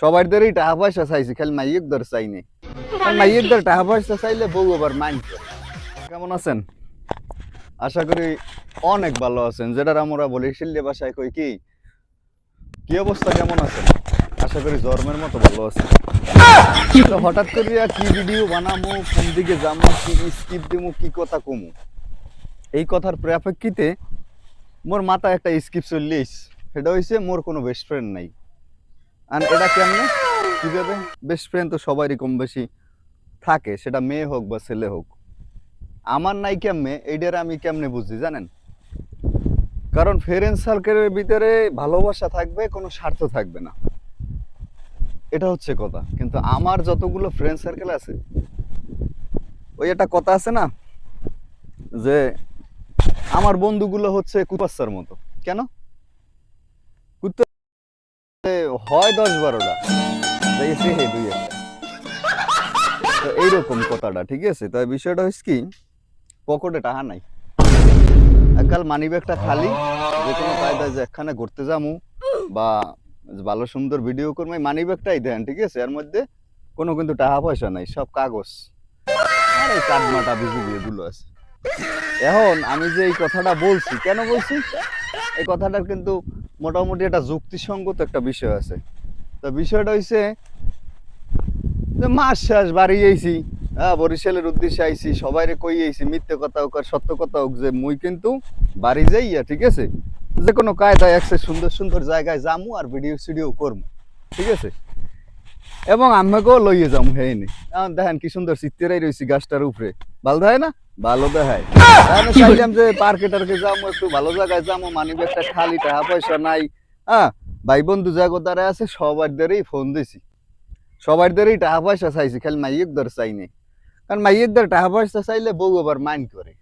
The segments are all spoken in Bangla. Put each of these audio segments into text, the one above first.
সবার দ্বারই টাকা পয়সা চাইছি, খালি মাইয়ের দর চাই নেই। মাইয়ের দর টাকা পয়সা চাইলে বউ আবার মাইন কেমন আছেন? আশা করি অনেক ভালো আছেন। যেটা আমরা বলি, শিল্লে ভাষায় কই কি? কি অবস্থা, কেমন আছেন? আশা করি জন্মের মতো ভালো আছেন। হঠাৎ করে কি ভিডিও বানামু, কোন দিকে যাব কি স্কিপ দিমু, কি কথা কমু? এই কথার প্রেক্ষিতে মোর মাথায় একটা স্কিপ চললিস সেটা হয়েছে মোর কোনো বেস্ট ফ্রেন্ড নাই। আর এটা কেমনে? কীভাবে? বেস্ট ফ্রেন্ড তো সবারই কম বেশি থাকে, সেটা মেয়ে হোক বা ছেলে হোক। আমার নাই কেমনে এইটার আমি কেমনে বুঝি জানেন? কারণ ফ্রেন্ড সার্কেলের ভিতরে ভালোবাসা থাকবে, কোনো স্বার্থ থাকবে না। এটা হচ্ছে কথা। কিন্তু আমার যতগুলো ফ্রেন্ড সার্কেল আছে, ওই একটা কথা আছে না, যে আমার বন্ধুগুলো হচ্ছে কুপাস্তার মতো। কেন? হয় দশ বারোটা। তো এইরকম কথাটা, ঠিক আছে? তো বিষয়টা হচ্ছে কি, পকেটে টাকা নাই। কাল মানি ব্যাগটা খালি যে কোনো কায়দায় যে একখানে ঘুরতে যামু বা ভালো সুন্দর ভিডিও করব মানি ব্যাগটাই দেন, ঠিক আছে? এর মধ্যে কোনো কিন্তু টাকা পয়সা নাই, সব কাগজ। আর এই কাঠমাটা বিজুলি এগুলো আছে। এখন আমি যে এই কথাটা বলছি, কেন বলছি? এই কথাটার কিন্তু মোটামুটি একটা যুক্তিসঙ্গত একটা বিষয় আছে। তো বিষয়টা হইছে যে মাস শেষ বাড়ি আইছি হ্যাঁ বরিশালের উদ্দেশ্যে আইছি, সবাইরে কই আইছি, মিথ্যে কথা হোক আর সত্য কথা হোক যে মুই কিন্তু বাড়ি যাইয়া, ঠিক আছে? যে কোনো কায়দায় একসে সুন্দর সুন্দর জায়গায় যামু আর ভিডিও সিডিও করব ঠিক আছে? এবং আমাকেও লইয়ে যামু হে নে এখন দেখেন কি সুন্দর চিত্তেরাই রয়েছি গাছটার উপরে। ভালো দেখায় না? ভালো দেখায়। আমি চাইলাম যে পার্কে টার্কে যাব একটু ভালো জায়গায় যাব মানি ব্যাগটা খালি টাকা পয়সা নাই। হ্যাঁ ভাই বন্ধু জায়গা দ্বারা আছে ফোন দিছি। টাকা পয়সা চাইছি খালি মাইয়ের দ্বার চাই নাই। কারণ মাইয়ের দ্বার টাকা পয়সা চাইলে বউ আবার মাইন্ড করে।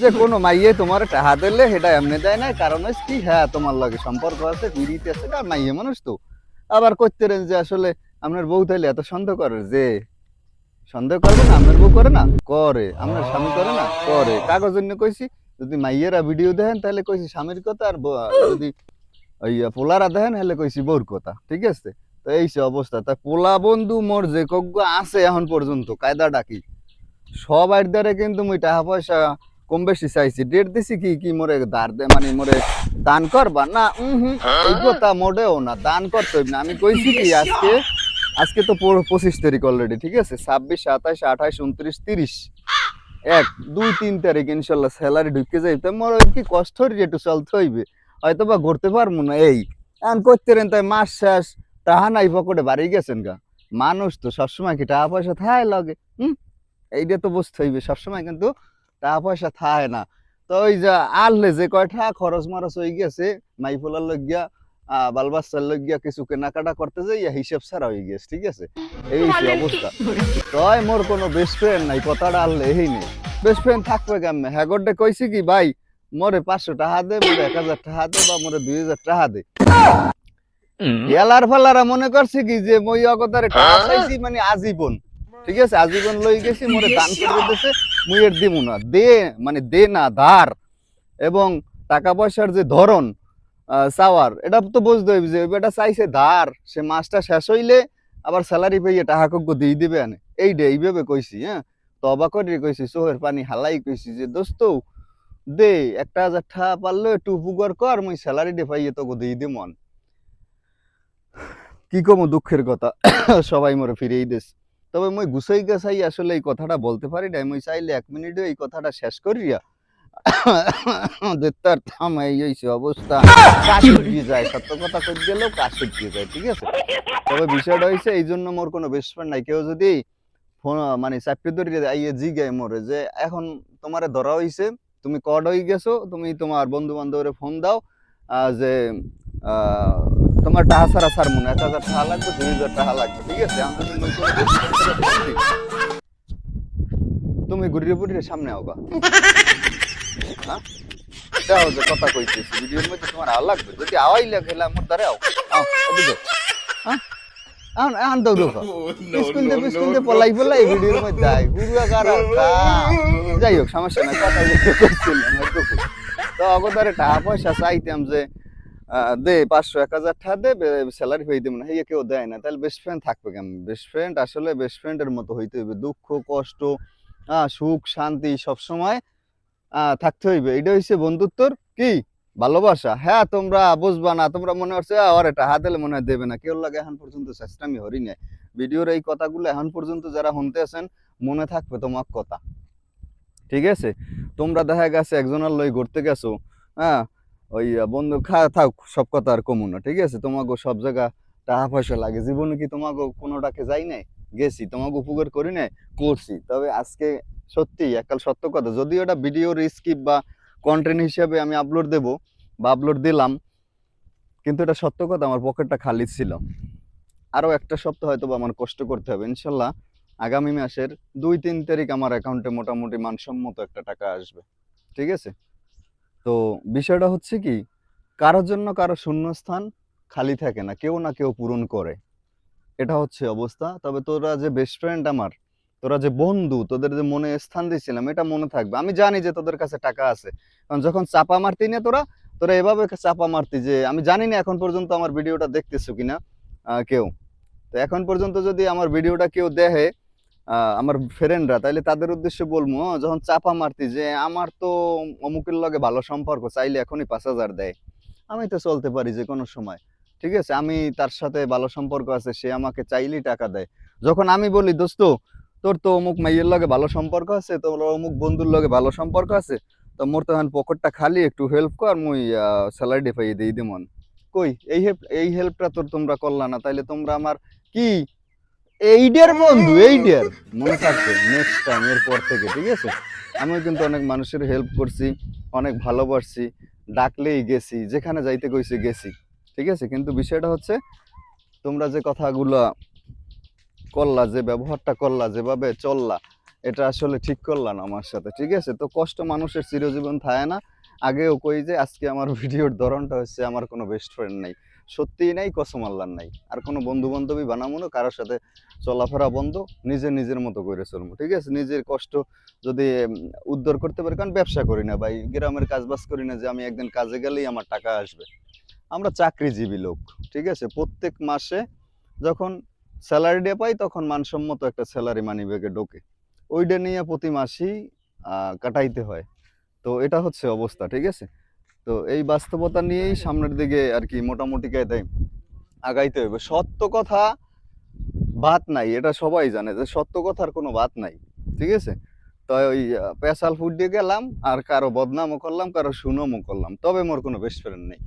যে কোনো মাইয়ে তোমার টাকা দিলে সেটা এমনি দেয় না কারণ কি হ্যাঁ তোমার লাগে সম্পর্ক আছে পিড়িতে আছে মাইয়ে মানুষ তো। আবার করতে যে আসলে আপনার বউ তাইলে এত সন্দেহ করে যে সন্দেহ করবে না আপনার বউ করে না? করে। আপনার স্বামী করে না? করে। কাগজ জন্য কইছি যদি মাইয়েরা ভিডিও দেখেন তাহলে কইছি স্বামীর কথা আর যদি ওই পোলারা দেখেন তাহলে কইছি বউর কথা ঠিক আছে? তো এই সে অবস্থা। তা পোলা বন্ধু মোর যে কজ্ঞ আছে এখন পর্যন্ত কায়দাটা কি সবার দ্বারে কিন্তু মুই টাকা পয়সা কম বেশি চাইছি। ডেট দিছি কি কি মোরে ধার দে মানে মোরে দান করবা? না উম হুম, এই কথা মোটেও না দান করতে না। আমি কইছি কি আজকে আজকে তো পঁচিশ তারিখ অলরেডি ঠিক আছে? ছাব্বিশ, সাতাশ, আঠাশ, উনত্রিশ, তিরিশ। এক, দুই, তিন তারিখ ইনশাল্লাহ স্যালারি ঢুকে যাইতে মোর ওই কি কষ্ট একটু চলতে হইবে। হয়তো বা ঘুরতে পারব না। এই, এখন করতে রেন তাই মাস শেষ। টাহা নাই পকেটে বাড়ি গেছেন গা। মানুষ তো সবসময় কি টাকা পয়সা থায় লাগে? হুম? এইটা তো বুঝতে হইবে। সবসময় কিন্তু টাকা পয়সা থায় না। তো ওই যে আনলে যে কয়টা খরচ মারচ হয়ে গেছে, মাইফুলার লইগিয়া আহ বাল বাচ্চার লইগিয়া কিছু কেনাকাটা করতে যাই হিসেব ছাড়া হয়ে গেছে ঠিক আছে? এই অবস্থা। তয় মোর কোনো বেস্ট ফ্রেন্ড নাই কথাটা আনলে এই নেই। বেস্ট ফ্রেন্ড থাকবে কেমনে? হ্যাঁ গড্ডে কইছি কি ভাই মোরে পাঁচশো টাকা দে মোরে এক হাজার টাকা দে বা মোরে দুই হাজার টাকা দে। এলার ফালারা মনে করছে কি যে মই অগতারে টাকা চাইছি মানে আজীবন। ঠিক আছে? আজীবন লই গেছি মোরে দান করে দিতেছে মুই এর দিমু না। দে মানে দে না ধার। এবং টাকা পয়সার যে ধরন চাওয়ার। এটা তো বুঝতে হইবে যে এটা চাইছে ধার। সে মাসটা শেষ হইলে আবার স্যালারি পেয়ে কগ্য দিয়ে দিবে আনে এই ডে এইভাবে কইছি হ্যাঁ? তো অবাক করে কইছি, চোখের পানি হালাই কইছি যে, দোস্ত, দে, একটা হাজার টাকা পারলে একটু উপকার কর, মুই স্যালারি ডে পাইয়ে তোকে দিয়ে দিমন কি কমো দুঃখের কথা? সবাই মোরে ফিরেই দেশ তবে মই গুছাই গাছাই আসলে এই কথাটা বলতে পারি না মই চাইলে এক মিনিটে এই কথাটা শেষ করিয়া দেড়টার থাম এই হইছে অবস্থা। কাশ যায় সত্য কথা কই গেলেও কাশ যায় ঠিক আছে? তবে বিষয়টা হইছে এই জন্য মোর কোনো বেস্ট ফ্রেন্ড নাই। কেউ যদি ফোন মানে চাকরি ধরে আইয়ে জিগায় মোরে যে এখন তোমারে ধরা হইছে তুমি কড হয়ে গেছো তুমি তোমার বন্ধু বান্ধবের ফোন দাও যে তোমার টাকা ছাড়া ছাড় মনে এক হাজার টাকা লাগবে দুই হাজার টাকা লাগবে ঠিক আছে? তুমি ঘুরিয়ে ঘুরিয়ে সামনে আওগা। হ্যাঁ দেখো যে কথা কইতেছি। ভিডিওর মধ্যে তোমার আওয়া লাগবে যদি আওয়াই লাগে আমার দ্বারে আও। বুঝো হ্যাঁ আন আন দাও দেখো। পিসকুনতে পিসকুনতে পলাই পলাই ভিডিওর মধ্যে আয়। গুরুয়া কারা যাই হোক সমস্যা নাই কথা বলতে করছিলাম তো অগদারে টাকা পয়সা চাইতাম যে দে পাঁচশো এক হাজার টাকা দে স্যালারি হয়ে দেবো না। এই কেউ দেয় না। তাহলে বেস্ট ফ্রেন্ড থাকবে কেমন? বেস্ট ফ্রেন্ড আসলে বেস্ট ফ্রেন্ডের মতো হইতে হইবে। দুঃখ কষ্ট সুখ শান্তি সবসময় থাকতে হইবে। এটা হইছে বন্ধুত্বর কি? ভালোবাসা। হ্যাঁ তোমরা বুঝবা না, তোমরা মনে হচ্ছে আর এটা হাত দিলে মনে হয় দেবে না। কেউ লাগে এখন পর্যন্ত চেষ্টা, আমি হরি নাই। ভিডিওর এই কথাগুলো এখন পর্যন্ত যারা শুনতে আছেন, মনে থাকবে তোমার কথা। ঠিক আছে? তোমরা দেখা গেছে একজনের লই ঘুরতে গেছো হ্যাঁ? ওই বন্ধু, খা, থাক, সব কথা আর কমু না, ঠিক আছে? তোমাকে সব জায়গা টাকা পয়সা লাগে। জীবনে কি তোমাকে কোনোটাকে যাই নাই? গেছি তোমাকে উপকার করি নাই, করছি। তবে আজকে সত্যি একাল সত্য কথা। যদিও এটা ভিডিও স্কিপ বা কন্টেন্ট হিসাবে আমি আপলোড দেব বা আপলোড দিলাম, কিন্তু এটা সত্য কথা, আমার পকেটটা খালি ছিল। আরও একটা সপ্তাহ হয়তো আমার কষ্ট করতে হবে, ইনশাল্লাহ আগামী মাসের দুই, তিন তারিখ আমার অ্যাকাউন্টে মোটামুটি মানসম্মত একটা টাকা আসবে। ঠিক আছে? তো বিষয়টা হচ্ছে কি, কারোর জন্য কারও শূন্যস্থান খালি থাকে না, কেউ না কেউ পূরণ করে। এটা হচ্ছে অবস্থা। তবে তোরা যে বেস্ট ফ্রেন্ড আমার তোরা যে বন্ধু, তোদের যে মনে স্থান দিয়েছিলাম, এটা মনে থাকবে। আমি জানি যে তোদের কাছে টাকা আছে। কারণ যখন চাপা মারতি না তোরা তোরা এভাবে চাপা মারতি যে, আমি জানি না এখন পর্যন্ত আমার ভিডিওটা দেখতেছো কিনা কেউ। তো এখন পর্যন্ত যদি আমার ভিডিওটা কেউ দেখে আমার ফ্রেন্ডরা তাইলে তাদের উদ্দেশ্যে বলব যখন চাপা মারতি যে, আমার তো অমুকের লগে ভালো সম্পর্ক, চাইলে এখনই পাঁচ হাজার দেয়। আমি তো চলতে পারি যে কোনো সময়। ঠিক আছে? আমি তার সাথে ভালো সম্পর্ক আছে, সে আমাকে চাইলেই টাকা দেয়। যখন আমি বলি, দোস্ত তোর তো অমুক মাইয়ের লগে ভালো সম্পর্ক আছে, তোর অমুক বন্ধুর লগে ভালো সম্পর্ক আছে, তো মোর তো এখন পকেটটা খালি, একটু হেল্প কর, মুই স্যালারি পাই দিই দিমন কই, এই হেল্প এই হেল্পটা তোর তোমরা করলা না, তাইলে তোমরা আমার কি? এইডের বন্ধু, এইডের। মনে থাকবে নেক্সট টাইম এরপর থেকে, ঠিক আছে? আমি কিন্তু অনেক মানুষের হেল্প করছি, অনেক ভালোবাসছি, ডাকলেই গেছি, যেখানে যাইতে কইছে গেছি, ঠিক আছে? কিন্তু বিষয়টা হচ্ছে, তোমরা যে কথাগুলো করলা, যে ব্যবহারটা করলা, যেভাবে চললা, এটা আসলে ঠিক করলা না আমার সাথে, ঠিক আছে? তো কষ্ট মানুষের চিরজীবন থাকে না। আগেও কই যে, আজকে আমার ভিডিওর ধরনটা হচ্ছে আমার কোনো বেস্ট ফ্রেন্ড নাই। সত্যিই নাই, কসম আল্লাহর নাই। আর কোনো বন্ধু বান্ধবী বানাবো না কারোর সাথে চলাফেরা বন্ধ, নিজে নিজের মতো করে চলবো ঠিক আছে? নিজের কষ্ট যদি উদ্ধার করতে পারি, কারণ ব্যবসা করি না ভাই, গ্রামের কাজ বাজ করি না যে, আমি একদিন কাজে গেলেই আমার টাকা আসবে। আমরা চাকরিজীবী লোক, ঠিক আছে? প্রত্যেক মাসে যখন স্যালারি ডে পাই, তখন মানসম্মত একটা স্যালারি মানি ব্যাগে ঢোকে। ওইটা নিয়ে প্রতি মাসেই কাটাইতে হয়। তো এটা হচ্ছে অবস্থা, ঠিক আছে? তো এই বাস্তবতা নিয়েই সামনের দিকে আর কি মোটামুটি কায়দায় আগাইতে হবে সত্য কথা বাত নাই, এটা সবাই জানে যে সত্য কথার কোনো বাত নাই, ঠিক আছে? তো ওই পেশাল ফুড দিয়ে গেলাম, আর কারও বদনামও করলাম, কারও সুনামও করলাম। তবে মোর কোনো বেস্ট ফ্রেন্ড নেই,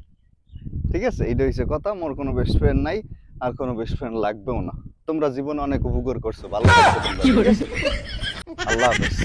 ঠিক আছে? এইটা হচ্ছে কথা, মোর কোনো বেস্ট ফ্রেন্ড নাই। আর কোনো বেস্ট ফ্রেন্ড লাগবেও না। তোমরা জীবনে অনেক উপকার করছ ভালো? আল্লাহ হাফেজ।